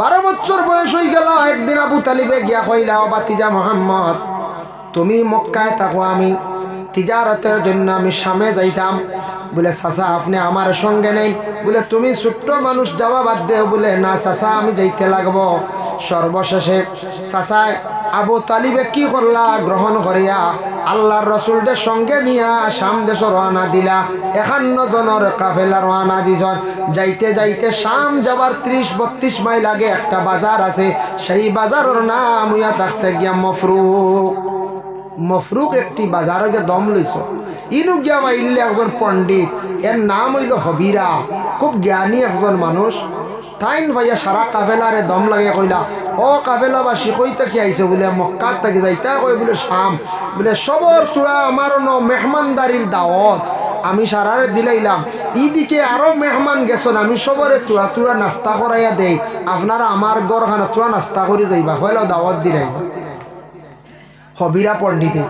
বারো বছর বয়স হয়ে গেল, একদিন আবু তালিবে গিয়া কইলা ও বাতিজা মোহাম্মদ, তুমি মক্কায় থাকো, আমি তিজারতের জন্য আমি সামে যাইতাম। বলে, চাচা, আপনি আমার সঙ্গে নেই। বলে, তুমি ছোট্ট মানুষ, যাওয়া বাদ দেও। বলে, না চাচা, আমি যাইতে লাগবো। সর্বশেষে চাচায় আবু তালিবে কি করলা, গ্রহণ করিয়া আল্লাহর রসুলদের সঙ্গে নিয়া শাম দেশ রওনা দিলা। একান্ন জনের কাফেলা রওনা দিছন যাইতে যাইতে শাম যাবার ত্রিশ বত্রিশ মাইল আগে একটা বাজার আছে। সেই বাজারের নাম ইয়া থাকছে গিয়া মফরুক। মফরুক একটি বাজারে গিয়ে দম লইছ। ইনু গিয়া মাইলে একজন পণ্ডিত। এর নাম হইল হবিরা। খুব জ্ঞানী একজন মানুষ। তাইন ভাইয়া সারা কাফেলারে দম লাগে কইলা ও কাফেলাবাসী কইতে কি আইছে? বলে মক্কার থেকে যাইতা কই বলে, শাম। বলে সবর চূড়া আমার ন মেহমানদারির দাওয়াত, আমি সারারে দিলাইলাম। ইদিকে আরও মেহমান গেছন, আমি সবরে চূড়া চূড়া নাস্তা করাইয়া দেই। আপনারা আমার গড়খানে চূড়া নাস্তা করে যাইবা, হইলেও দাওয়াত দিলাইবা হবিরা পণ্ডিতে।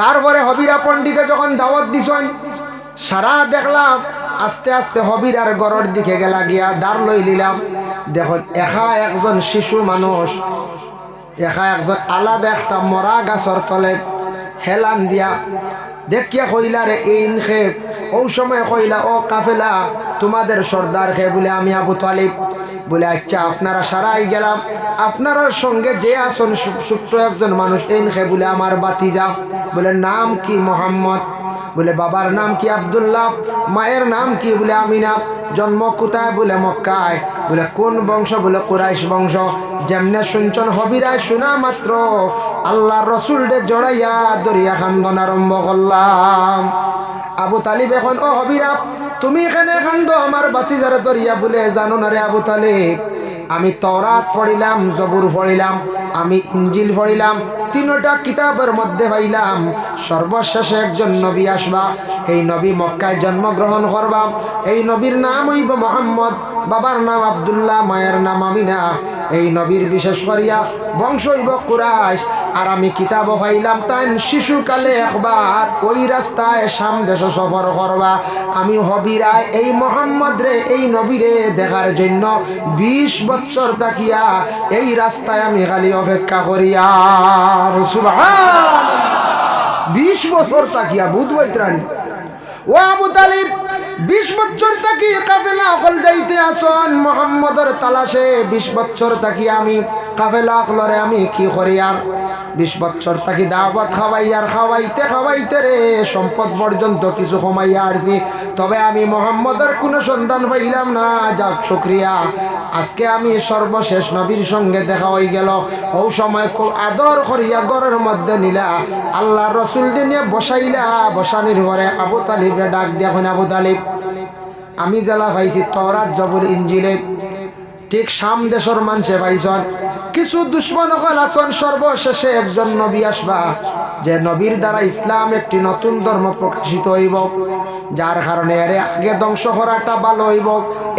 তারপরে হবিরা পণ্ডিতে যখন দাওয়াত দিছেন, সারা দেখলাম আস্তে আস্তে হবিরার গড়ের দিকে গেলা গিয়া দাঁড় লই নিলাম দেখুন একা একজন শিশু মানুষ, একা একজন আলাদা একটা মরা গাছর তলে হেলান দিয়া। দেখিয়া কইলা রে ইন খেপ ও সময় কইলা, ও কাফেলা, তোমাদের সর্দার খে? বলে আমি আবু তালিব। বলে আচ্ছা আপনারা সারাই গেলাম। আপনার সঙ্গে যে আসন ছোট্ট একজন মানুষ, এই খে বলে, আমার বাতি যা বলে, নাম কি, মোহাম্মদ? বলে, বাবার নাম কি আবদুল্লাহ? মায়ের নাম কি? বলে, আমিনা। জন্ম কোথায়? বলে, মক্কায়। বলে, কোন বংশ? বলে, কুরাইশ বংশ। যেমনে শুনছন হবিরায় শোনা মাত্র আল্লাহ রসুল ডে জড়াইয়া দরিয়া খান্দন আরম্ভ করলাম। আবু তালিব এখন, ও হবিরা, তুমি এখানে খান্দ আমার বাতিজারে দরিয়া বলে, জানো না রে আবু তালিব? আমি তরাত পড়িলাম, জবুর পড়িলাম, আমি ইঞ্জিল পড়িলাম, তিনটা কিতাবের মধ্যে পাইলাম, সর্বশেষে একজন নবী আসবা, এই নবী মক্কায় জন্মগ্রহণ করবা, এই নবীর নাম হইব মোহাম্মদ, বাবার নাম আবদুল্লাহ, মায়ের নাম আমিনা এই নবীর বিশেষ করিয়া বংশ হইব কুরাইশ, আর আমি কিতাব পাইলাম তাই শিশুকালে একবার। ওই রাস্তায় সাম দেশ সফর করবা। আমি হবিরায় এই মোহাম্মদ রে এই নবীরে দেখার জন্য বিশ বছর তাকিয়া এই রাস্তায় আমি খালি অপেক্ষা করিয়া বিশ বছর তাকিয়া, বুধ বৈত্রাণী। ও আবু তালিব বিশ বছর থাকি কাফেলা অকল যাইতে আসন, মোহাম্মদর তালাশে বিশ বছর থাকি আমি কাফেলা অকলরে আমি কি করি আর? বিশ বছর থাকি দাওয়াত খাওয়াইয়ার খাওয়াইতে খাওয়াইতে রে, সম্পদ পর্যন্ত কিছু কমাইয়া আসছি তবে আমি মোহাম্মদের কোনো সন্ধান পাইলাম না, যাক শুক্রিয়া। আজকে আমি সর্বশেষ নবীর সঙ্গে দেখা হয়ে গেল। ও সময় খুব আদর করিয়া গড়ের মধ্যে নিলা। আল্লাহ রসুল নিয়ে বসাইলা, বসানির ঘরে আবু তালিবরে ডাক দিয়া আবু তালিব, আমি জেলা পাইছি তরাত জবর ইঞ্জিলে ঠিক সাম দেশর মানুষে পাইছন কিছু দুশ্মন হল আসন সর্বশেষে একজন নবী আসবা, যে নবীর দ্বারা ইসলাম একটি নতুন ধর্ম প্রকাশিত হইব যার কারণে এর আগে ধ্বংস করাটা ভালো হইব।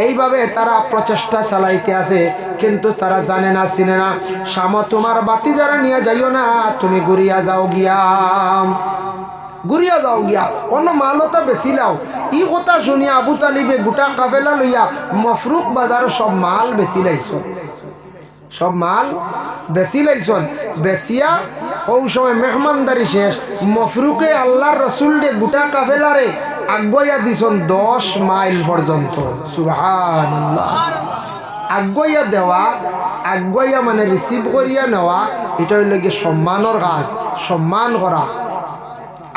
এইভাবে তারা প্রচেষ্টা চালাইতে আছে, কিন্তু তারা জানে না, চিনে না। সাম তোমার বাতি যারা নিয়ে যাইও না, তুমি ঘুরিয়া যাও গিয়া ঘুরিয়া যাও গিয়া। অন্য মালতা বেশি লাও। ই কথা শুনিয়া আবু তালিবে গোটা কাফেলা লইয়া মফরুক বাজার সব মাল বেশি লাইছ সব মাল বেশি লাইছন। বেশিয়া ও সময় মেহমানদারি শেষ। মফরুকে আল্লাহর রসুল দে গোটা কাফেলারে আগুয়া দিছন দশ মাইল পর্যন্ত সুহান আগুয়া দেওয়া আগুয়া মানে রিসিভ করিয়া নেওয়া এটা হইল গিয়ে সম্মানের কাজ সম্মান করা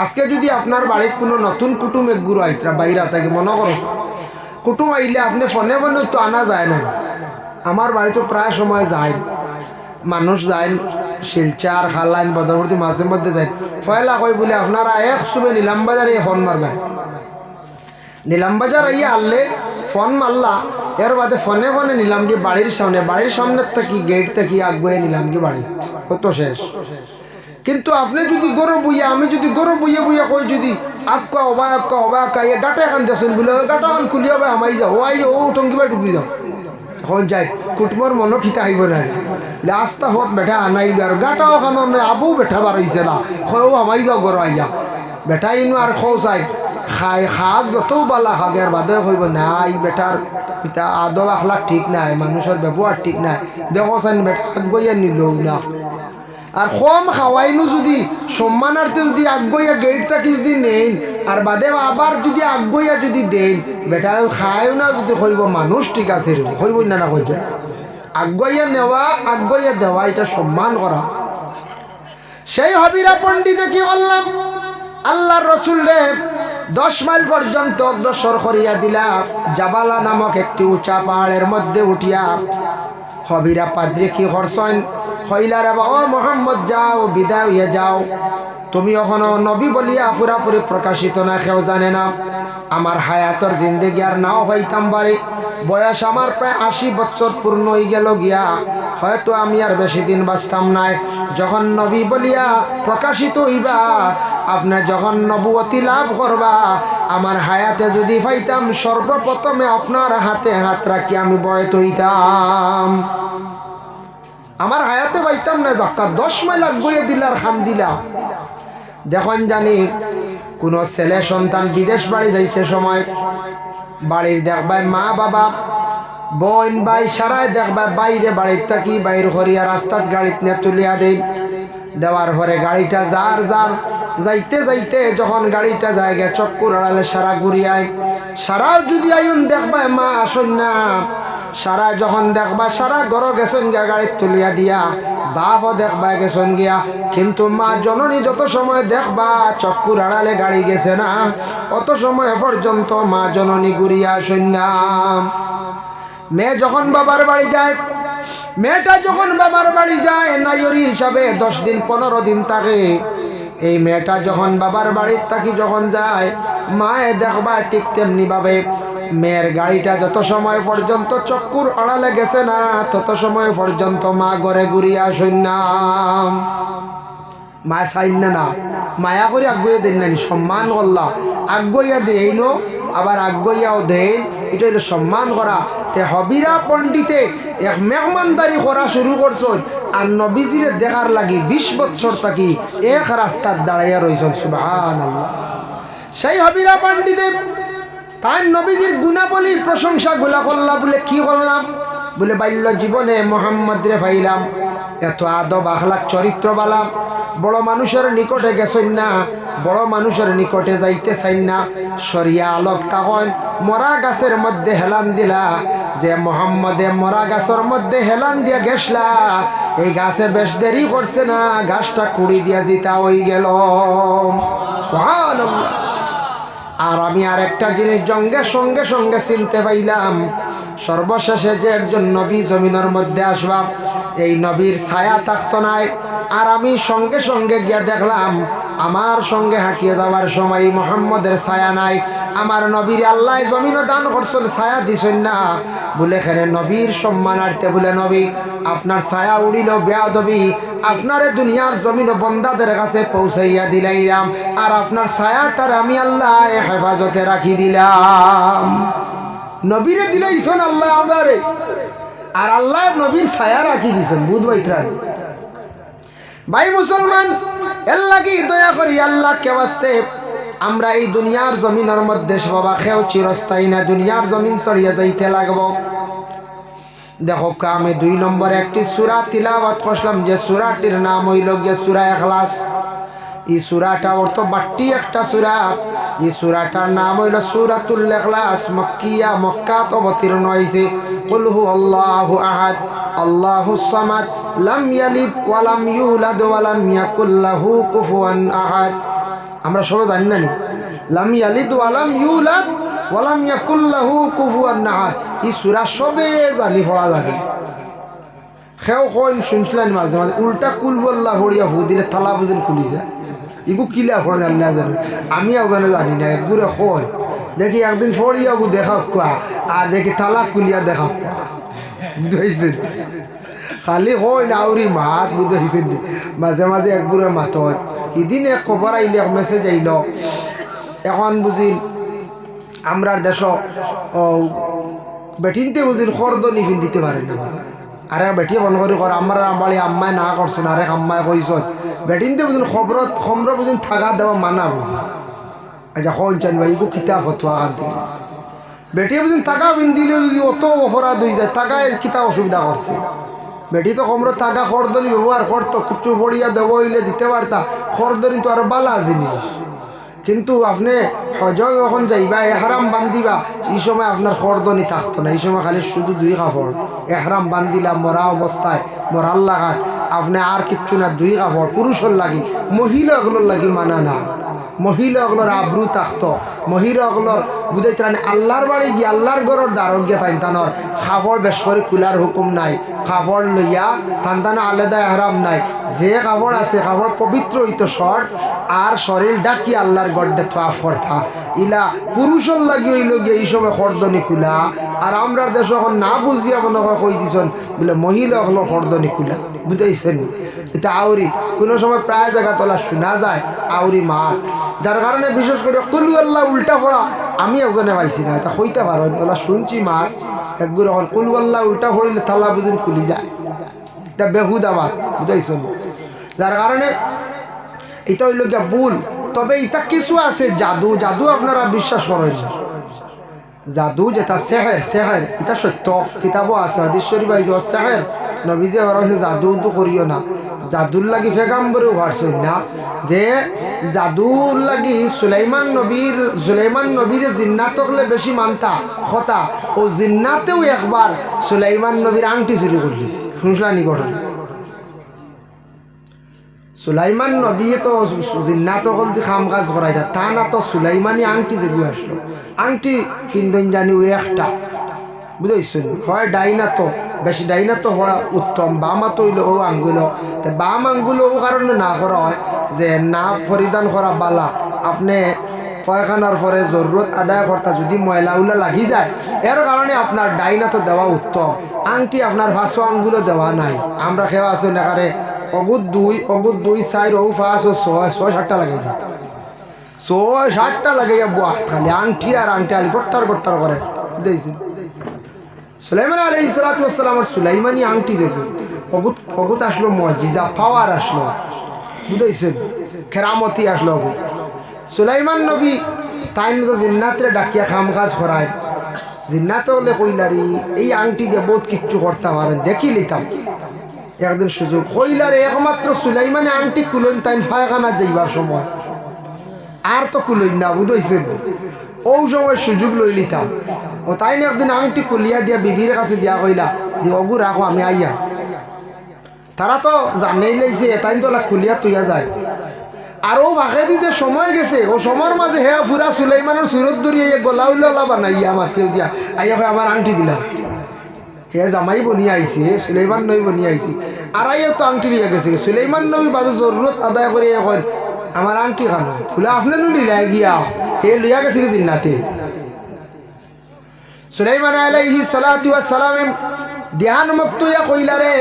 আজকে যদি আপনার বাড়িত কোনো নতুন কুটুম এক গুরু আইতরা বাইরা থাকে, মনে করো কুটুম আইলে আপনি ফোনে ফোনে তো আনা যায় না আমার বাড়িতে প্রায় সময় যায়। মানুষ যায় শিলচার খালাইন বদরবর্তী মাঝে মধ্যে যায়। ফয়লা কই বলে আপনারা এক সুবে নিলাম বাজারে ফোন মারবেন নিলাম বাজার আইয়া আনলে ফোন মারলা এর বাদে ফোনে ফোনে নিলাম কি বাড়ির সামনে বাড়ির সামনের থাকি, গেট থাকি আগুয়ে নিলাম কি বাড়ি কত শেষ? কিন্তু আপনি যদি গরু বইয়া, আমি যদি গরু বইয়া বইয়া কই যদি আক্কা অবা আক্কা অবা আক্কা এ গাটা এখান দেখুন বলে, গাটা এখন খুলি হবে আমাই যাও। ওয়াই ও টঙ্গিবা ঢুকি যাও। এখন যাই কুটুমর মনো খিতা আইব না আস্তা হত বেঠা আনাই আর গাটা ওখানে আবু বেঠা বার হইছে না। হয় আমাই যাও গরু আইয়া। বেটা ইনো আর খৌ চাই, খাই, খাক যত বালা খাগের বাদে হইব নাই বেটার পিতা আদব আখলা ঠিক নাই মানুষের ব্যবহার ঠিক নাই। দেখো চান বেটা আগবইয়া নিল না। আর কম খাওয়াইনো যদি সম্মানার্থে যদি আগবইয়া গেট থাকি যদি নেন আর বাদে আবার যদি আগবইয়া যদি দেন বেটা খায়ও না যদি হইব মানুষ ঠিক আছে হইব না না হইবে আগবইয়া নেওয়া, আগবইয়া দেওয়া, এটা সম্মান করা। সেই হবিরা পণ্ডিতে কি বললাম আল্লাহর রসুল রে দশ মাইল পর্যন্ত অগ্রসর করিয়া দিলা। জাবালা নামক একটি উঁচা পাহাড়ের মধ্যে উঠিয়া। হবিরা পাদ্রে কি করছেন? হইলার ও মোহাম্মদ যাও, বিদায় হইয়া যাও। তুমি এখনও নবী বলিয়া পুরাপুরি প্রকাশিত না, কেউ জানে না। আমার হায়াতর জিন্দেগি আর নাও হইতাম বাড়ি। বয়স আমার প্রায় আশি বছর পূর্ণ হয়ে গেল গিয়া। হয়তো আমি আর বেশি দিন বাঁচতাম নাই। যখন নবী বলিয়া প্রকাশিত হইবা, আপনি যখন নবুয়তি লাভ করবা, আমার হায়াতে যদি পাইতাম, সর্বপ্রথমে আপনার হাতে হাত রাখি আমি বয়ত হইতাম। আমার হায়াতে পাইতাম না জাক্কা দশ মাইল আগুয়ে দিলার খান দিলাম। দেখুন জানি, কোনো ছেলে সন্তান বিদেশ বাড়ি যাইতে সময় বাড়ির দেখবাই মা বাবা, বোন ভাই সারাই দেখবা বাইরে বাড়ির থাকি, বাইর করিয়া রাস্তাত গাড়িত নিয়ে তুলিয়া দেই। দেওয়ার পরে গাড়িটা যার যার, যাইতে যাইতে যখন গাড়িটা যায় গে চক্কুর আড়ালে সারা ঘুরিয়ায় সারাও যদি আইন দেখবা মা আসুন না। সারা যখন দেখবা, সারা গড় গেছন গিয়া, গাড়ি তুলিয়া দিয়া, বাপও দেখবা, গেছন গিয়া। কিন্তু মা জননী যত সময় দেখবা, চক্কুর আড়ালে গাড়ি গেছে না, অত সময় পর্যন্ত মা জননী ঘুরিয়া সন্ন্যাম মেয়ে যখন বাবার বাড়ি যায়, মেয়েটা যখন বাবার বাড়ি যায় নাইরি হিসাবে দশ দিন, পনেরো দিন থাকে। এই মেয়েটা যখন বাবার বাড়ির থাকি যখন যায়, মায়ে দেখবা ঠিক তেমনি ভাবে মেয়ের গাড়িটা যত সময় পর্যন্ত চক্কুর আড়ালে গেছে না, তত সময় পর্যন্ত মা ঘরে ঘুরিয়া সন্ন্যাম মায় চাইন না না, মায়া করে আগুয়ে দেন নানি সম্মান করলা আগুয়া দেইন আবার আগুয়াও দেন এটা হলো সম্মান করা। তে হবিরা পণ্ডিতে এক মেহমানদারি করা শুরু করছন, আর নবীজিরে দেখার লাগি বিশ বছর থাকি এক রাস্তার দাঁড়াইয়া রয়েছেন আল্লাহ সেই হবিরা পণ্ডিতে তাই নবীজির গুণাবলী প্রশংসা গুলা করলাম বলে কি করলাম? বলে, বাল্য জীবনে মোহাম্মদ রে ভাইলাম এত আদব আখলাক চরিত্র বালাম বড় মানুষের নিকটে গেছেন না, বড় মানুষের নিকটে যাইতে চাই না। সরিয়া আলোক তখন মরা গাছের মধ্যে হেলান দিলা। যে মোহাম্মদে মরা গাছের মধ্যে হেলান দিয়া গেছলা এই গাছে বেশ দেরি করছে না। গাছটা কুড়ি দিয়া জিতা হয়ে গেল। আর আমি আর একটা জিনিস জঙ্গে সঙ্গে সঙ্গে চিনতে পাইলাম। সর্বশেষে যে একজন নবী জমিনের মধ্যে আসবা, এই নবীর ছায়া থাকতো নাই। আর আমি সঙ্গে সঙ্গে গিয়া দেখলাম আমার সঙ্গে হাঁটিয়ে যাওয়ার সময় মোহাম্মদের ছায়া নাই। আমার নবীর আল্লাহ জমিনও দান করছেন, ছায়া দিছেন না। বলে এখানে নবীর সম্মানার্থে বলে, নবী, আপনার ছায়া উড়িল বেয়া দবি আপনারে দুনিয়ার জমিন বন্দাদের কাছে পৌঁছাইয়া দিলাইলাম। আর আপনার ছায়াটার আমি আল্লাহ হেফাজতে রাখি দিলাম। নবীরে দিলাইছেন আল্লাহ আমারে। আর আল্লাহ নবীর ছায়া রাখি দিছেন বুধবাই ত্রাণ। ভাই মুসলমান আল্লাহ কি দয়া করি আল্লাহ কে বাস্তে আমরা এই দুনিয়ার জমিনের মধ্যে বাবা খেয়েও চিরস্থায়ী না, দুনিয়ার জমিন চড়িয়ে যাইতে লাগবো। দেখো আমি দুই নম্বর একটি সুরা তিলাবাত করলাম যে সুরাটির নাম হইল গিয়ে সুরা এখলাস এই সুরাটা ওর তো বাট্টি একটা সুরা। এই সুরাটার নাম হইল সুরাতুল এখলাস মক্কিয়া মক্কাত অবতীর্ণ হয়েছে কুলহু আল্লাহু আহাদ, আল্লাহু সামাদ, লাম ইয়ালিদ ওয়ালাম ইউলাদ ওয়ালাম ইয়াকুল লাহু কুফুয়ান আহাদ। আমরা সবাই জানি না লাম ইয়ালিদ ওয়ালাম ইউলাদ ওয়ালাম ইয়াকুল লাহু কুফুয়ান আহাদ। এই সুরা সবে জানি পড়া লাগে সেও কইন, শুনছিলেন মাঝে মাঝে, উল্টা কুল বললা ভরিয়া ভু দিলে থালা বুঝেন খুলি যায় ইগু কিলা ফোন আল্লাহ জানে? আমি ওখানে জানি না একগুড়ে কয়, দেখি একদিন ফড়িয়া গু দেখা কোয়া আর দেখি থালা কুলিয়া দেখা বুঝাইছেন খালি হয় না আউরি মাত বুঝাইছেন মাঝে মাঝে একগুড়ে মাত হয়। ইদিন এক খবর আইলে এক মেসেজ আইল এখন বুঝিল আমরার দেশ বেটিনতে বুঝিল খর্দ নিফিন দিতে পারে না আরে বেটি মন করি কর আমার বাড়ি আম্মায় না করছেন আরেক আম্মায় কইস বেটিনতে বুঝিন খবরত খমর বুঝিন থাকা দেওয়া মানা বুঝি আচ্ছা হন চান ভাই গো কিতাব হতোয়া খান থেকে বেটি বুঝুন টাকা বিন দিলে যদি অত অপরাধ হয়ে যায় টাকায় কিতা অসুবিধা করছে বেটি তো কমর টাকা খরদনি ব্যবহার করতো কুচু পড়িয়া দেব হইলে দিতে পারতা খরদনি তো আর বালা জিনিস কিন্তু আপনি হজ যখন যাইবা, এহারাম বান্ধিবা, এই সময় আপনার খরদনি থাকতো না। এই সময় খালি শুধু দুই কাপড়। এহারাম বান্ধিলা, মরা অবস্থায়, মরার লাগাত। আপনি আর কিচ্ছু না, দুই কাপড়। পুরুষের লাগি, মহিলাগুলোর লাগি মানা না মহিলাগুলোর আব্রু থাকতো মহিলাগুলোর বুঝাইতে রানি আল্লাহর বাড়ি গিয়ে আল্লাহর গড়ের দারোগ্য তাইন তানোর। খাবর বেশ কুলার হুকুম নাই। খাবর লইয়া তান তানো আলাদা এহরাম নাই। যে কাপড় আছে কাপড় পবিত্র হইতো শর্ট আর শরীর ডাকি আল্লাহর গড্ডে থাফ করতা ইলা পুরুষের লাগি হইল গিয়ে এই সময় খর্দনি খুলা আর আমরা দেশ এখন না বুঝিয়া মনে হয় কই দিছেন? বলে মহিলা হলো খুলা বুঝাইছেন এটা আউরি কোনো সময় প্রায় জায়গা তোলা শোনা যায় আউরি মাত। যার কারণে বিশেষ করে কুলু আল্লাহ উল্টা পড়া আমি একজনে পাইছি না, এটা হইতে পারো ওলা শুনছি মাত, একগুলো এখন কুলু আল্লাহ উল্টা পড়িলে থালা বুঝিন খুলি যায়। এটা বেহুদ আমার বুঝাইছেন যার কারণে এটা হইল গিয়া ভুল। তবে এটা কিছু আছে, জাদু জাদু আপনারা বিশ্বাস করেন। জাদু যেটা সেহের সেহের, এটা সত্য। কিতাবও আছে, হাদিস শরীফ সেহের। নবীজি আবার হচ্ছে জাদু তো করিও না। জাদুর লাগি ফেগাম্বরেও ভারছেন না, যে জাদুর লাগি সুলাইমান নবীর সুলাইমান নবীর জিন্নাতকলে বেশি মানতা হতা ও জিন্নাতেও একবার সুলাইমান নবীর আংটি চুরি করলিস শুনছিলানি ঘটনা সুলাইমান নবী তো জিন্নাত হলদি খাম কাজ করাই যায় তা না তো সুলাইমানি আংটি যেগুলো আসলো। আংটি ফিন্দন জানি ওই একটা। বুঝাইছেন? হয় ডাইনা তো? বেশি ডাইনা তো হওয়া উত্তম। বাম তো হইল ও আঙ্গুল। বাম আঙ্গুল ও কারণে না করা হয় যে না পরিধান করা বালা। আপনি পয়খানার পরে জরুরত আদায় করতা যদি ময়লা উলা লাগি যায়, এর কারণে আপনার ডাইনা তো দেওয়া উত্তম। আংটি আপনার ভাসো আঙ্গুলও দেওয়া নাই। আমরা খেয়ে আসো নেকারে অগুত দুই অগুত দুই, চার, ও পাঁচ, ও ছয় ছয়, সাতটা লাগাই দিই ছয়, সাতটা লাগাইয়া বুয়া। খালি আংটি আর আংটি আলি, গট্টার গট্টার করে। দেখছি সুলাইমান আলী ইসলাতামের সুলাইমানি আংটি দেখো। অগুত অগুত আসলো মজিজা পাওয়ার আসলো। বুঝাইছেন? খেরামতি আসলো অগুত সুলাইমান নবী তাই জিন্নাতরে ডাকিয়া খাম কাজ করায়। জিন্নাতে হলে কইলারি, এই আংটি দিয়ে বহুত কিচ্ছু করতে পারেন দেখি লিতাম একদিন সুযোগ কইলারে, একমাত্র সুলাইমানে আংটি কুলন তাইন ফায়খানা যাইবার সময়। আর তো কুলইন না, বুঝাইছেন? ও সময় সুযোগ লই লিতাম ও তাই না একদিন আংটি কুলিয়া দিয়া বিবির কাছে দিয়া কইলা অগু রাখো আমি আইয়া। তারা তো জানেই লাইছে তাই তো খুলিয়া তুইয়া যায়। আর ও ভাগে দি যে সময় গেছে ও সময়ের মাঝে হেয়া ফুরা সুলাইমানের সুরত দরিয়ে গলা উল্লা বানাইয়া মাতিও দিয়া। আইয়া আমার আংটি দিলাম হে জামাই বনিয়ে আইছে সুলাইমান নবী বনিয়ে আইছে আর আইয়া তো আংটি দিয়ে গেছে সুলাইমান নবী বাজে জরুরত আদায় করে এখন আমার আংটি খানো বলে, আপনি নুলি লাই গিয়া। হে লইয়া গেছে কি জিন্নাতে? সুলাইমান আলাইহি সালাতু ওয়াস সালাম ধ্যান মুক্ত ইয়া কইলা রে,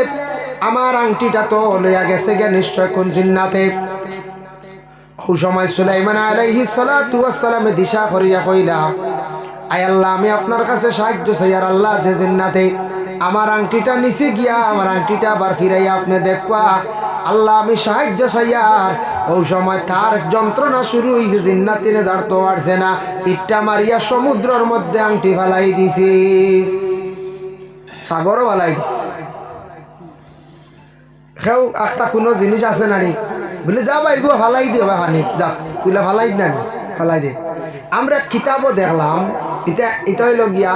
আমার আংটিটা তো লইয়া গেছে গে নিশ্চয় কোন জিন্নাতে? ও সময় সুলাইমান আলাইহি সালাতু ওয়াস সালামে দিশা করিয়া কইলা, আয় আল্লাহ, আমি আপনার কাছে সাহায্য চাই, আর আল্লাহ যে জিন্নাতে, আমার আংটিটা নিচে গিয়া, আমার আংটিটা আবার ফিরাইয়া আপনি দেখবা আল্লাহ, আমি সাহায্য চাইয়ার ও সময় তার যন্ত্রণা শুরু হয়েছে জিন্নাতিনে জাড়তে পারছে না। ইটটা মারিয়া সমুদ্রের মধ্যে আংটি ফালাই দিছে। সাগরও ফালাই দিছে। সেও একটা কোনো জিনিস আছে নানি বলে, যা গো ফালাই দিও পানি যা। তুলে ফালাই না? ফালাই দে। আমরা কিতাবও দেখলাম এটা এটা হইল গিয়া,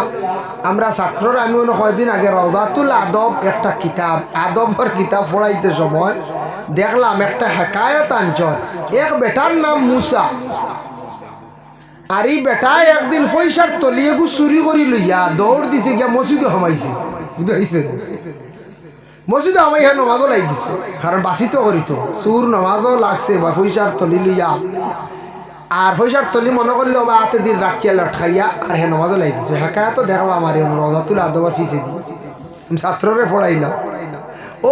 আমরা ছাত্ররা আমি কয়দিন আগে রজাতুল আদব একটা কিতাব, আদবর কিতাব পড়াইতে সময় দেখলাম একটা হেকায়ত আঞ্চল এক বেটার নাম মুসা। আর এই বেটায় একদিন পয়সার তলিয়ে গু চুরি করি লইয়া দৌড় দিছে, গিয়া মসজিদে সমাইছে। বুঝাইছে? মসজিদে আমার ইহা নমাজও লাগি গেছে, কারণ বাসিত করিত। চুর নমাজও লাগছে, বা পয়সার তলি লইয়া। আর পয়সার তলি মনে করলে, বা হাতে দিন রাখিয়া লটকাইয়া, আর হে নমাজও লাগি গেছে। হ্যাঁ তো দেখলাম আর রজাতুল আদবার ফিসে দি। ছাত্ররে পড়াইলাম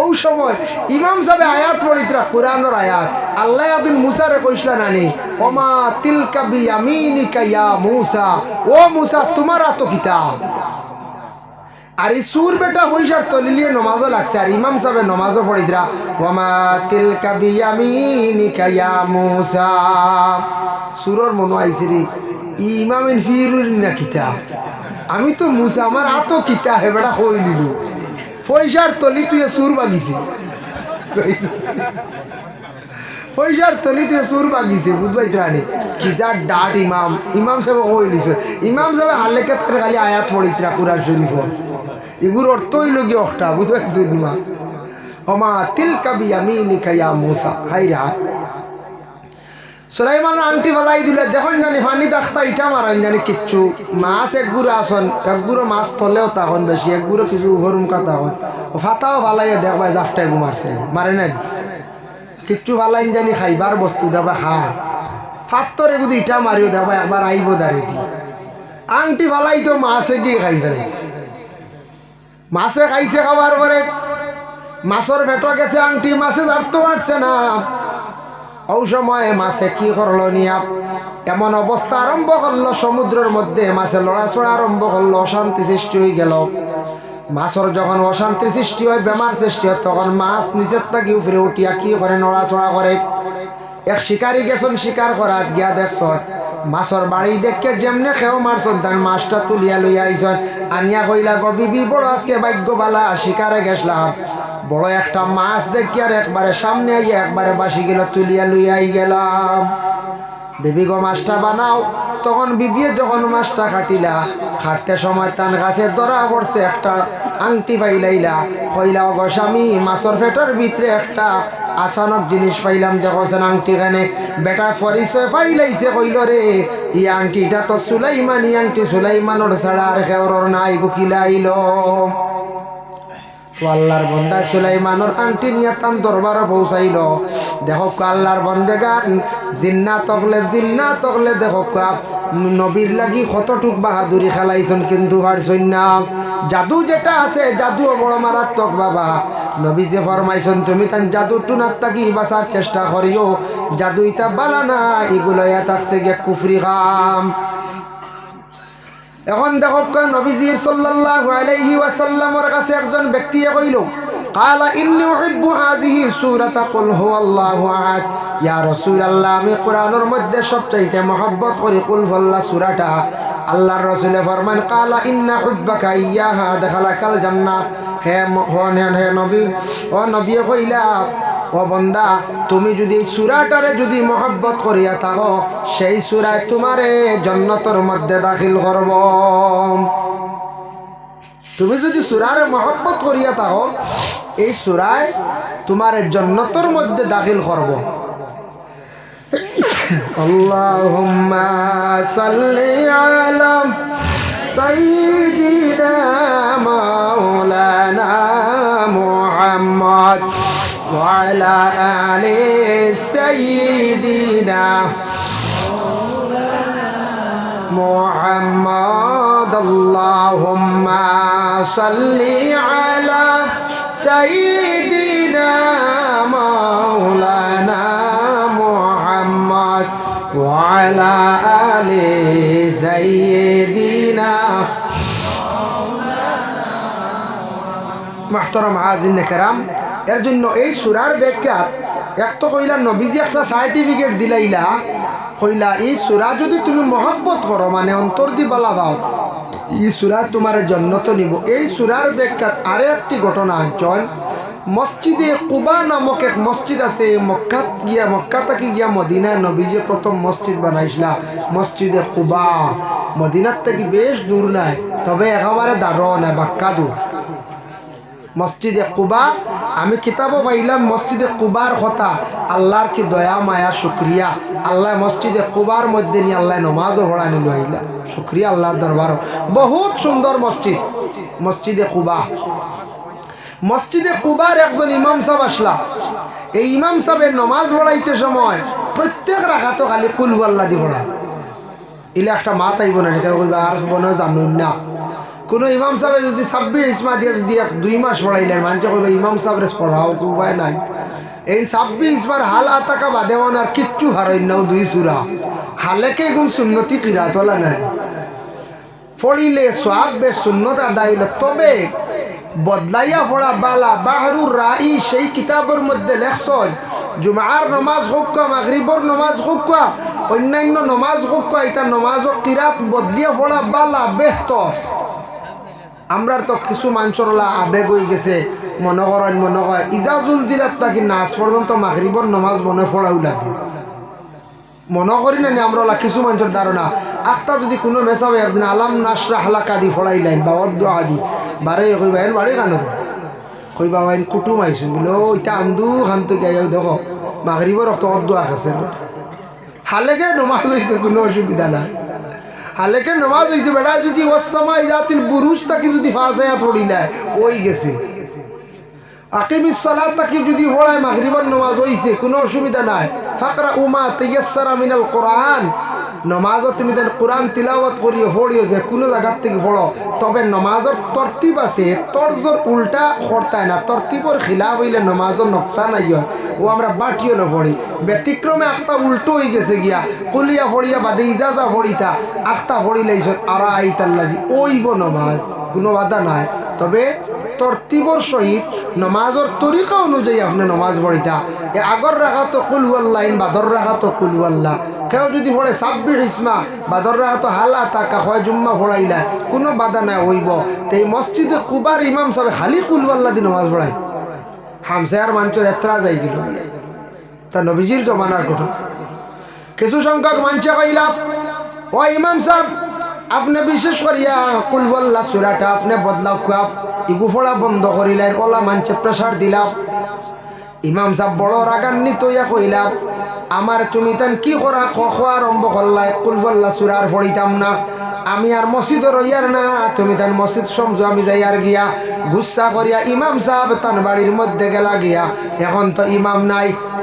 ও সময় ইমাম সাহেব আয়াত পড়িতরা কোরআনের আয়াত। আল্লাহ আদিন মুসারে কইসলা, নানি, ওমা তিলকা বিয়ামিনিকা ইয়া মুসা। ও মুসা, তোমার তো কিতাব। আর এই সুর বেটা পয়সার তলিলিয়ে নমাজও লাগছে, আর ইমাম সাহেব নমাজও পড়িদরা ওমা তিল কাবি আমি কায়া মুসা। সুরর মনো আইছে রে ই ইমামিন ফিরুর না কিতা আমি তো মুসা, আমার আতো কিতা হে বেটা হই নিল? পয়সার তলি তুই সুর বাগিছি। পয়সার তলি তুই সুর বাগিছে, বুঝবাই কি কিজার ডাট ইমাম। ইমাম সাহেব কই দিছে ইমাম সাহেব হালেকে তার খালি আয়াত পড়িতরা কুরআন শরীফ এগুলোর অর্থ হইল গিয়ে অষ্টা বুঝতে মা। অমা তিল কাবি আমি নিকাইয়া মোসা। হাই রা সুলাইমান আংটি বলাই দিলে, দেখুন জানি, ফানি দাখতা, ইটা মারান জানি, কিচ্ছু। মাছ এক গুড়ো আসন, এক গুড়ো মাছ তলেও তখন বেশি, এক গুড়ো কিছু হরুমকা তখন ফাতাও ভালাই দেখবা জাফটাই মারছে মারে নেন কিচ্ছু ভালাইন জানি, খাইবার বস্তু দেবা খায় ফাত্তরে যদি ইটা মারিও দেখবা একবার আইব দাঁড়িয়ে দি। আংটি ভালাই তো মাছে গিয়ে খাই ফেলে। মাছে খাইছে খাবার পরে, মাছের ভেটো গেছে আংটি মাছে জারতে পারছে না। ও সময়ে মাছে কি করল নিয়া এমন অবস্থা আরম্ভ করল, সমুদ্রের মধ্যে মাছে লড়াচড়া আরম্ভ করল, অশান্তি সৃষ্টি হয়ে গেল। মাছের যখন অশান্তি সৃষ্টি হয়, বেমার সৃষ্টি হয়, তখন মাছ নিচের থাকি উপরে উঠিয়া কি করে, নড়াচড়া করে। এক শিকারি গেছেন, শিকার করাত গিয়া দেখছ মাছর বাড়ি দেখে যেমনে খেও মারছন, তার মাছটা তুলিয়া লইয়া আইসন আনিয়া কইলা, গো বিবি, বড় আজকে ভাগ্য বালা শিকারে গেছলাম। বড় একটা মাছ দেখি আর একবারে সামনে আইয়া একবারে বাসি গেল, তুলিয়া লইয়া আই গেলাম। বিবি গো, মাছটা বানাও। তখন বিবিয়ে যখন মাছটা কাটিলা খাটতে সময় তান গাছে ধরা পড়ছে একটা আংটি পাইলাইলা কইলা গো স্বামী, মাছর ফেটর ভিতরে একটা আচানক জিনিস পাইলাম দেখছেন আংটি খানে বেটা পরিচয় পাইলাইছে কইল, রে ই আংটিটা তো সুলাইমান ই আংটি সুলাইমানোর ছাড়া আর কেউর নাই গুকিলাইল তো আল্লাহর বন্দা সুলাইমানোর আংটি নিয়ে তান দরবার পৌঁছাইল। দেখো আল্লাহর বন্দে গান, জিন্না তকলে জিন্না তকলে দেখো নবীর লাগি কতটুক বাহাদুরি খেলাইছন কিন্তু পারছই না জাদু যেটা আছে, জাদুও বড় মারাত্মক বাবা। নবী যে ফরমাইছন, তুমি তান জাদু টুনার তাকি বাঁচার চেষ্টা করিও। জাদু ইটা বালা না এগুলো থাকছে গে কুফরি খাম। এখন দেখো নবীজি সাল্লাল্লাহু আলাইহি ওয়াসাল্লামের কাছে একজন ব্যক্তি কইল قال إني أحب هذه سورة قل هو الله أحد يا رسول الله আমি কোরআনের মধ্যে সবচাইতে মহব্বত করি কুল হল্লা সূরাটা আল্লাহর রাসূলে ফরমান কালা ইন্না হুব্বাকা ইয়াহা দাখালাকাল জান্নাহ হে হে হে নবী ও নবী কইলা ও বন্দা, তুমি যদি সুরাটারে যদি মহব্বত করিয়া থাকো, সেই সুরায় তোমারে জন্নতর মধ্যে দাখিল করব। তুমি যদি সুরারে মহব্বত করিয়া থাকো, এই সুরায় তোমার জন্নতর মধ্যে দাখিল করব। আল্লাহুম্মা সাল্লি আলা وعلى آل سيدنا محمد اللهم صل على سيدنا مولانا محمد وعلى آل سيدنا محترم عازين كرام এর জন্য এই সুরার ব্যাখ্যা, এক তো কইলা নবীজি একটা সার্টিফিকেট দিলাইলা, কইলা এই সুরা যদি তুমি মহব্বত করো মানে অন্তর দি বলা দাও এই সুরা তোমার জন্য তো নিব। এই সুরার ব্যাখ্যা আরও একটি ঘটনা অঞ্চল মসজিদে কুবা নামক এক মসজিদ আছে মক্কাত গিয়া মক্কা থাকি গিয়া মদিনায় নবীজি প্রথম মসজিদ বানাইছিলা, মসজিদে কুবা। মদিনার থেকে বেশ দূর নাই, তবে একেবারে না বাক্কা দূর মসজিদে কুবা, আমি কিতাবও পাইলাম মসজিদে কুবার কথা। আল্লাহর কি দয়া, মায়া শুক্রিয়া আল্লাহ মসজিদে কুবার মধ্যে নিয়ে আল্লাহ নমাজও ভরা নিল শুক্রিয়া আল্লাহর দরবার বহুত সুন্দর মসজিদ মসজিদে কুবা। মসজিদে কুবার একজন ইমাম সাহেব আসলা। এই ইমাম সাহেবের নমাজ পড়াইতে সময় প্রত্যেক রাখাতো খালি কুলহু আল্লাহ দি পড়া ইলে একটা মাত আইব না আর মনে জানুন না? কোনো ইমাম সাহেব যদি ছাব্বিশ ইসমা দিয়ে যদি এক দুই মাস পড়াইলেন, মানুষে কইবে, ইমাম সাহেবের পড়াও তো উপায় নাই। এই ছাব্বিশ ইসমার হাল আতাকা বাদে আর কিচ্ছু হারাই নাও দুই সুরা। হালেকে গুণ সুন্নতি কিরা তোলা নাই? ফড়িলে সোয়াব বে শূন্যতা আদায় তবে বদলাইয়া পড়া বালা বাহরুর রাই সেই কিতাবের মধ্যে লেখছন, জুমার নমাজ হোক মাগরিবর নমাজ হোক অন্যান্য নমাজ হোক এটা নমাজ কিরাত বদলিয়া পড়া বালা বেহতর। আমরার তো কিছু মানুষরলা আবেগ হয়ে গেছে। মনে করেন মনে হয় ইজাজুল দিলাত নাকি নাচ পর্যন্ত মাগরিবর নমাজ মনে পড়াও লাগে। মনে করি না আমরা কিছু মানুষের ধারণা আখটা যদি কোনো মেসাবে একদিন আলাম নাসরা হালাকা দি লাইন বা অদ্দ আদি বারে কইবা এর বাড়ি কানো কইবা বাইন কুটুম আইসুন বলে ও ইটা আন্দু খান্ত গাই দেখো। মাগরিবর রক্ত অদ্দ আছে হালেকে নমাজ হয়েছে কোনো অসুবিধা নাই। হালেকে নমাজ হয়েছে বেটা যদি ওসামাই জাতির বুরুজ তাকে যদি ফাঁসাইয়া পড়িলায়, ওই গেছে। আকিমিস সালাত তাকে যদি হড়ায় মাগরিবার নমাজ হইছে, কোনো অসুবিধা নাই। ফাকরা উমা তেয়াসারা মিনাল কোরআন নমাজত তুমি দেন কোরআন তিলাওয়াত করি হড়িও যে কোনো জায়গার থেকে পড়ো, তবে নমাজর তরতিব আছে, তর্জর উল্টা হরতায় না, তরতিবর খিলাফ হইলে নমাজর নকশা নাই হয়। ও আমরা বাটিও না পড়ি। ব্যতিক্রমে আখতা উল্টো হয়ে গেছে গিয়া, কলিয়া ভরিয়া বাদে ইজাজা ভরিতা আখতা ফড়িলেইছ আরা আইতাল্লাজি ওইব নমাজ। কোনো বাধা নাই। তবে তরতিবর সহিত নমাজর তরিকা অনুযায়ী আপনি নমাজ পড়িতা এ আগর রাখা তো কুলুয়াল্লাহ বাদর রাখা তো কুলুয়াল্লাহ কেউ যদি পড়ে ছাব্বিশ ইসমা বাদর রাখা তো হালা তাকা হয় জুম্মা পড়াইলা কোনো বাধা নাই, হইব। তো এই মসজিদে কুবার ইমাম সাহেব খালি কুলুয়াল্লাহ দি নমাজ পড়াই হামসায়ার মাঞ্চর এত্রা যাই গেল তা নবীজির জমানার কথা। কিছু সংখ্যক মানছে কইলাম ও ইমাম সাহেব আপনি বিশেষ করিয়া কুলবল্লা সুরাটা আপনি বদলাও খুয়াব ইগু ফোড়া বন্ধ করিলেন, ওলা মানছে প্রেশার দিলাম। ইমাম সাহেব বড় রাগান্বিত ইয়া কইলাম আমার তুমি তেন কি করা? খোয়া আরম্ভ করলাই কুলবল্লা সুরার পড়িতাম না। আমি আর মসজিদ রইয়ার না, তুমি তার মসজিদ সমঝো, আমি যাই আর গিয়া গুসা করিয়া ইমাম সাহেব তার বাড়ির মধ্যে গেলা গিয়া, এখন তো ইমাম নাই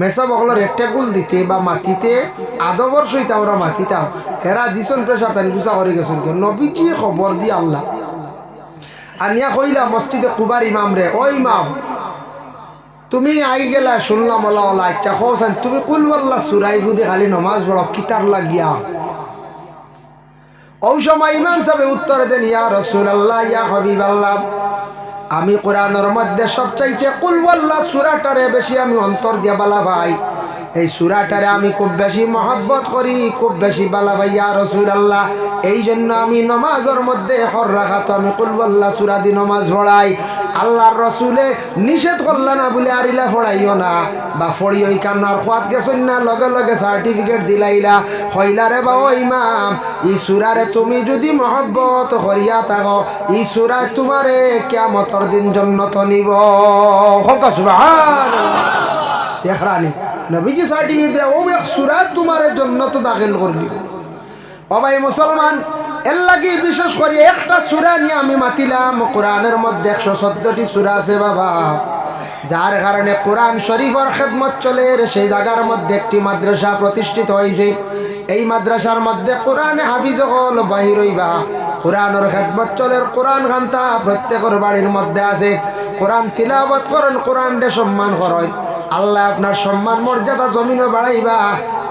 মেসা বকলের একটা গুল দিতে বা মাটিতে আদবর সহিত আমরা মাতিতাম হেরা দিছন পেশা তান গুছা করে গেছেন কেন নবীজি খবর দি আল্লাহ। আনিয়া কইলা মসজিদে কুবার ইমাম রে ও ইমাম। তুমি আই গেলা শুনলাম ওলা ইচ্ছা খোসান তুমি কুলওয়াল্লা সুরাই বুধে খালি নমাজ পড়ো কিতার লাগিয়া সময় ইমাম সাহেব উত্তর দেন, ইয়া রসুল আল্লাহ ইয়া হবিব আল্লাহ আমি কোরআনের মধ্যে সবচাইতে কুলওয়াল্লা সুরাটারে বেশি আমি অন্তর দিয়ে বালা ভাই। এই সুরাটারে আমি খুব বেশি মহব্বত করি, খুব বেশি বালা ভাই, ইয়া রসুল আল্লাহ এই জন্য আমি নমাজের মধ্যে হর রাখা তো আমি কুলওয়াল্লা সুরা দি নমাজ পড়াই। আল্লাহর রসুলে নিষেধ করল না বলে আরিলা ফড়াইও না। বা ফড়ি ওই কান্নার খোয়াত গেছন না, লগে লগে সার্টিফিকেট দিলাইলা। হইলা রে বা ইমাম ই সুরারে তুমি যদি মহব্বত করিয়া থাকো ই সুরা তোমারে কেমতর দিন জন্নত নিব। হোক দেখরানি নবীজি সার্টিফিকেট ও এক সুরা তোমারে জন্নত দাখিল করলি অবাই মুসলমান, এর লাগি বিশেষ করে একটা সুরা নিয়ে আমি মাতিলাম, কোরআনের মধ্যে একশো চোদ্দটি সুরা আছে বাবা। যার কারণে কোরআন শরীফর খেদমত চলে সেই জায়গার মধ্যে একটি মাদ্রাসা প্রতিষ্ঠিত হয়েছে। এই মাদ্রাসার মধ্যে কোরআনে হাফিজ হল, বাহির হইবা। কোরআনের খেদমত চলের কোরআন খান্তা প্রত্যেকের বাড়ির মধ্যে আছে। কোরআন তিলাবত করেন কোরআন ডে সম্মান করেন। আল্লাহ আপনার সম্মান, মর্যাদা, জমিনও বাড়াইবা।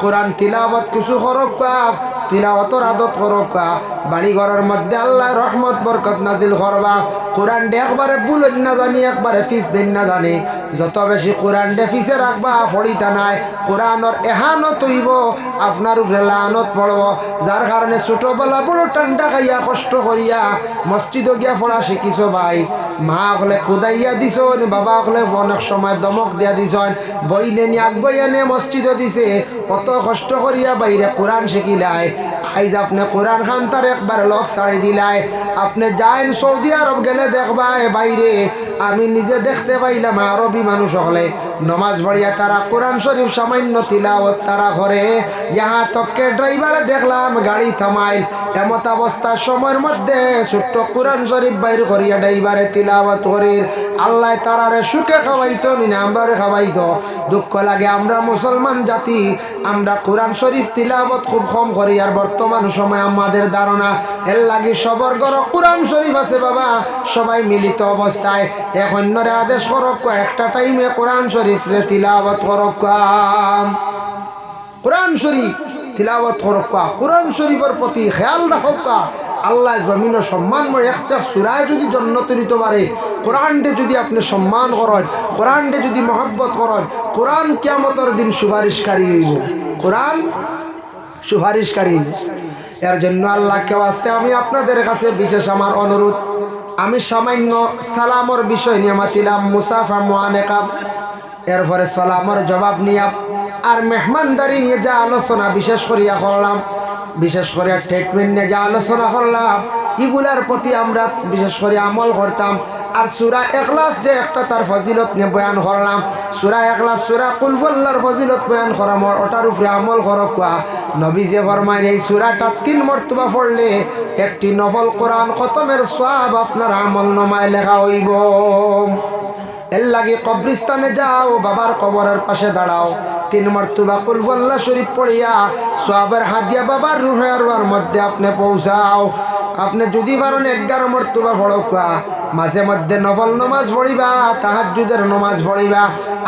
কোরআন তিলাবত কিছু করক পাপ তিলাওয়াতর আদত করবা বাড়ি ঘরের মধ্যে আল্লাহ রহমত, বরকত নাজিল করবা। কোরআন ডে একবারে বুলেন না জানি, একবারে ফিস দিন না জানি। যত বেশি কোরআন ডে ফিসে রাখবা, ফড়িতা নাই। কোরআনর এহানত হইব, আপনার উপরে লানত পড়ব। যার কারণে ছোটবেলা বড় টান্ডা খাইয়া, কষ্ট করিয়া, মসজিদে গিয়া পড়া শিখিছ ভাই। মা হলে কুদাইয়া দিছন বাবা হলে অনেক সময় দমক দিয়া দিছন বই নে আগ বই এনে মসজিদও দিছে, কত কষ্ট করিয়া বাইরে কোরআন শিখিলাই আইজ আপনি কোরআন খান তার একবার লোক ছাড়ি দিলাই। আপনি যাইন সৌদি আরব গেলে দেখবা, এ বাইরে, আমি নিজে দেখতে পাইলাম আরবি মানুষ হলে। নমাজ পড়িয়া তারা কোরআন শরীফ সামান্য তিলাওয়াত তারা করে। ইহা তককে ড্রাইভারে দেখলাম, গাড়ি থামাইল। এমত অবস্থা সময়ের মধ্যে ছোট্ট কোরআন শরীফ বাইর করিয়া ড্রাইভারে তিলাওয়াত করির আল্লাহ তারারে সুখে খাওয়াইতো নি না আমরারে খাওয়াইতো। দুঃখ লাগে আমরা মুসলমান জাতি, আমরা কোরআন শরীফ তিলাবত খুব কম করি আর সময় আমাদের ধারণা? এর লাগি সবর গর কোরআন শরীফ আছে বাবা। সবাই মিলিত অবস্থায়। এক অন্যরে আদেশ করক একটা টাইমে কোরআন শরীফ রে তিলাবত করক কোরআন শরীফ তিলাবত করক কোরআন শরীফের প্রতি খেয়াল রাখক আল্লাহ জমিন সম্মান করে একটা সুরায় যদি জন্ম তুলিতে পারে, কোরআনটে যদি আপনি সম্মান করেন, কোরআনটে যদি মহব্বত করেন, কোরআন কেমতর দিন সুপারিশকারী হইব। কোরআন সুপারিশকারী। এর জন্য আল্লাহকে আসতে আমি আপনাদের কাছে বিশেষ আমার অনুরোধ। আমি সামান্য সালামর বিষয় নিয়ে মাতিলাম, মুসাফা মোয়ানেকাম এরপরে সালামর জবাব নিয়া আর মেহমানদারি নিয়ে যা আলোচনা বিশেষ করিয়া করলাম। বিশেষ করে ট্রিটমেন্ট নিয়ে যা আলোচনা করলাম। এগুলার প্রতি আমরা বিশেষ করে আমল করতাম। আর সুরা এখলাস যে একটা তার ফজিলত নিয়ে বয়ান করলাম। সুরা এখলাস সুরা কুলবল্লার ফজিলত বয়ান করাম, ওটার উপরে আমল করক কোয়া নবী যে ফরমায়, এই সুরাটা তিন মর্তবা পড়লে একটি নফল কোরআন খতমের সব আপনার আমল নমায় লেখা হইব। এর লাগে কবরিস্তানে যাও, বাবার কবরের পাশে দাঁড়াও। তিন মর্তুবা কুলবল্লা শরীফ পড়িয়া সবের হাত দিয়া বাবার রুহের মধ্যে আপনি পৌঁছাও। আপনি যদি পারেন এগারো মর্তুবা পড়কা মাঝে মধ্যে নফল নমাজ পড়িবা তাহাজুদের নমাজ পড়িবা।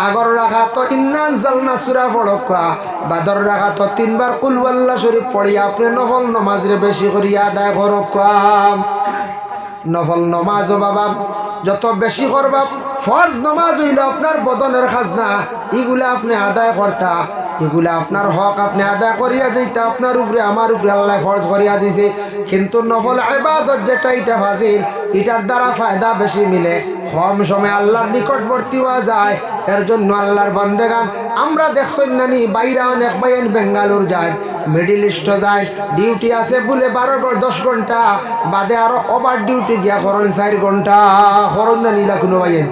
আগর রাখা তো ইন্নান জালনা সুরা পড়কা। বাদর রাখা তো তিনবার কুলওয়াল্লা শরীফ পড়ি, আপনি নফল নমাজরে বেশি করিয়া আদায় করকা। নফল নমাজও বাবা, যত বেশি করবা, ফর্জ নমাজ হইল আপনার বদনের খাজনা, এগুলা আপনি আদায় করতা। এগুলা আপনার হক আপনি আদায় করিয়া যাইতা আপনার উপরে, আমার উপরে আল্লাহ ফরজ করিয়া দিছে। কিন্তু নফল আবাদত যেটা, এটা ফাজিল, এটার দ্বারা ফায়দা বেশি মিলে। কম সময় আল্লাহর নিকটবর্তী হওয়া যায়, এর জন্য আল্লাহর বন্দেগান। আমরা দেখছেন নানি বাইরে অনেক বাইন বেঙ্গালুর যায়, মিডিল ইস্ট যায়, ডিউটি আছে বলে বারো দশ ঘণ্টা, বাদে আরও ওভার ডিউটি গিয়া করেন চার ঘণ্টা করেন না নিলা কোনো বাইন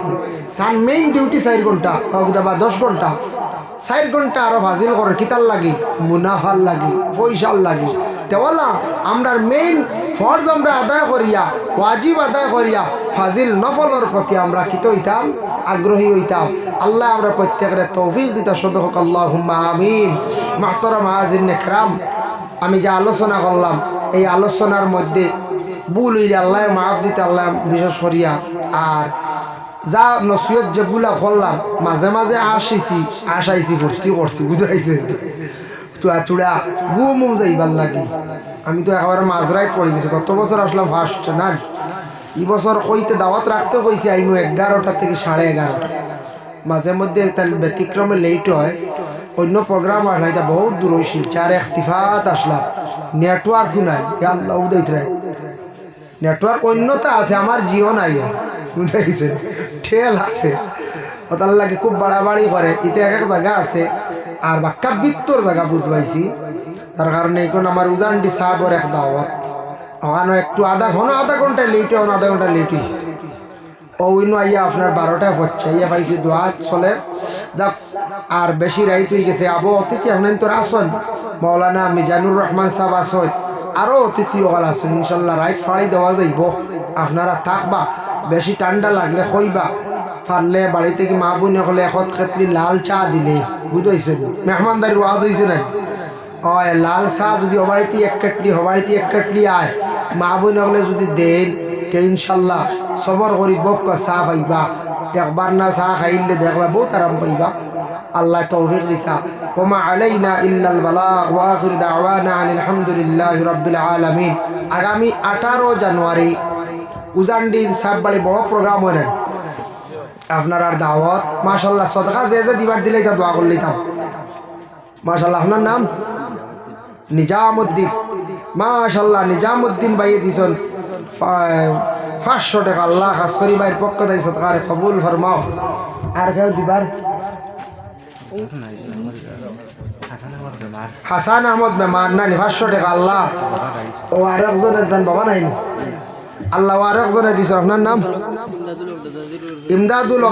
তার মেইন ডিউটি চার ঘণ্টা বা দশ ঘণ্টা। চার ঘণ্টা আরও ভাজিল করে কিতার লাগি মুনাফার লাগি পয়সার লাগি। দেওয়ালা আমরার মেইন ফরজ আমরা আদায় করিয়া, ওয়াজিব আদায় করিয়া, ফাজিল নফলর প্রতি আমরা কিত হইতাম, আগ্রহী হইতাম। আল্লাহ আমরা প্রত্যেকের তৌফিক দিতে সবে হোক আল্লাহ আমিন। মাহতরম হাজির নেখরাম আমি যে আলোচনা করলাম, এই আলোচনার মধ্যে ভুল হইলে আল্লাহ মাফ দিতে আল্লাহ বিশেষ করিয়া, আর যা নসিয়ত যেগুলা করলাম মাঝে মাঝে আসিছি, আসাইছি, ভর্তি করছি, বুঝাইছে। তুয়া চুড়া গুম যাইবার লাগে। আমি তো একেবারে মাঝরাই পড়ে গেছি। গত বছর আসলাম ফার্স্ট না এই বছর কইতে দাওয়াত রাখতে কইছি, আইনু এগারোটা থেকে সাড়ে এগারোটা। মাঝে মধ্যে তার ব্যতিক্রমে লেট হয়। অন্য প্রোগ্রাম আসলে এটা বহুত দূর হয়েছিল চার এক সিফাত আসলাম। নেটওয়ার্কও নাই আল্লাহ উদয়ত রায় নেটওয়ার্ক অন্যতা আছে, আমার জিও নাই। বুঝাইছে ঠেল আছে। লাগে খুব বাড়াবাড়ি করে। ইতে এক এক জায়গা আছে। আর বাক্কা বৃত্তর জায়গা বুঝবাইছি তার কারণে এখন আমার উজানটি সাবর এক দাওয়াত। ওখানে একটু আধা ঘন, আধা ঘণ্টা লেট হন আধা ঘণ্টা লেট হয়েছে উইনো আইয়া আপনার বারোটা হচ্ছে। ইয়া পাইছি দোয়া চলে। যাক আর বেশি রাইত হয়ে গেছে। আবো অতিথি আপনার তোর আসন। মৌলানা মিজানুর রহমান সাহেব আসন। আরও অতিথি ওখাল আসুন, ইনশাল্লাহ রাইত ফাড়ি দেওয়া যাইব। আপনারা থাকবা, বেশি ঠান্ডা লাগলে কইবা পারলে বাড়ি থেকে মা বোন হলে এখন কেতলি লাল চা দিলে। বুঝাইছে মেহমানদারি ওয়াদ হয়েছে না? হয় লাল চা যদি হবাড়িতে এক কেটলি হবাড়িতে এক কেটলি আয়। মা বোন হলে যদি দেন তে ইনশাল্লাহ সবর করি বক চা পাইবা। একবার না চা খাইলে দেখবা বহুত আরাম পাইবা। আল্লাহ তৌফিক দিতা। ওমা আলাইনা ইল্লাল বালাগ ওয়া আখির দাওয়ানা আনিল হামদুলিল্লাহি রাব্বিল আলামিন। আগামী 18 জানুয়ারি উজানডির সাববাড়ি বড় প্রোগ্রাম হয় আপনার আর দাওয়াত মাশাল্লাহ সদকা যে যে দিবার দিলে এটা দোয়া করলিতাম মাশাল্লাহ আপনার নাম? নিজামুদ্দিন। মাশাল্লাহ নিজামুদ্দিন বাইয়ে দিছন। পাঁচশো টাকা আল্লাহ খাস করি বাইর পক্ষ দেয় সদকারে কবুল ফরমাও। আর কেউ দিবার হাসান আহমদ না পাঁচশো টাকা, আল্লাহ। ও আর একজনের দান বাবা আল্লাহ আর আপনার নাম? ইমদাদুল